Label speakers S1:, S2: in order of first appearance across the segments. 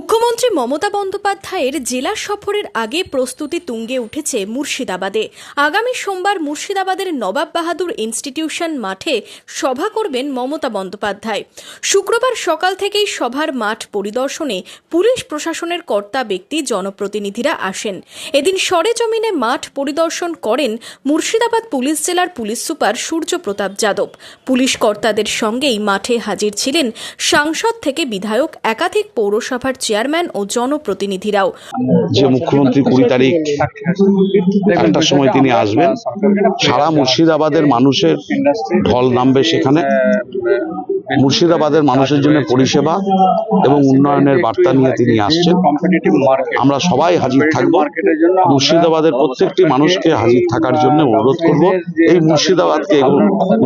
S1: মুখ্যমন্ত্রী মমতা বন্দ্যোপাধ্যায়ের জেলা সফরের আগে প্রস্তুতি তুঙ্গে উঠেছে মুর্শিদাবাদে। আগামী সোমবার মুর্শিদাবাদের নবাব বাহাদুর ইনস্টিটিউশন মাঠে সভা করবেন মমতা বন্দ্যোপাধ্যায়। শুক্রবার সকাল থেকেই সভার মাঠ পরিদর্শনে পুলিশ প্রশাসনের কর্তা ব্যক্তি জনপ্রতিনিধিরা আসেন। এদিন সরেজমিনে মাঠ পরিদর্শন করেন মুর্শিদাবাদ পুলিশ জেলার police super Surya Pratap Yadav. Police কর্তাদের সঙ্গেই মাঠে হাজির ছিলেন সাংসদ থেকে বিধায়ক, একাধিক পৌরসভার চেয়ারম্যান ও জনপ্রতিনিধিরাও।
S2: যে মুখ্যমন্ত্রী কুড়ি তারিখ একটার সময় তিনি আসবেন, সারা মুর্শিদাবাদের মানুষের ঢল নামবে সেখানে। মুর্শিদাবাদের মানুষের জন্য পরিষেবা এবং উন্নয়নের বার্তা নিয়ে তিনি আসছেন। আমরা সবাই হাজির থাকব। মুর্শিদাবাদের প্রত্যেকটি মানুষকে হাজির থাকার জন্য অনুরোধ করব। এই মুর্শিদাবাদকে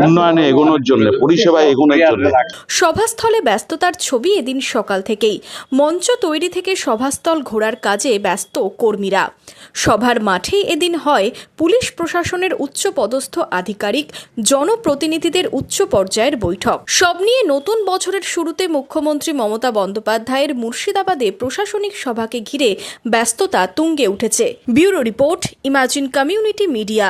S2: উন্নয়নে এগোনোর জন্য পরিষেবায় এগোনোর জন্য।
S1: সভাস্থলে ব্যস্ততার ছবি এদিন সকাল থেকেই। মঞ্চ তৈরি থেকে সভাস্থল ঘোরার কাজে ব্যস্ত কর্মীরা। সভার মাঠে এদিন হয় পুলিশ প্রশাসনের উচ্চ পদস্থ আধিকারিক জনপ্রতিনিধিদের উচ্চ পর্যায়ের বৈঠক। সব নিয়ে নতুন বছরের শুরুতে মুখ্যমন্ত্রী মমতা বন্দ্যোপাধ্যায়ের মুর্শিদাবাদে প্রশাসনিক সভাকে ঘিরে ব্যস্ততা তুঙ্গে উঠেছে। Bureau report, Imagine Community Media.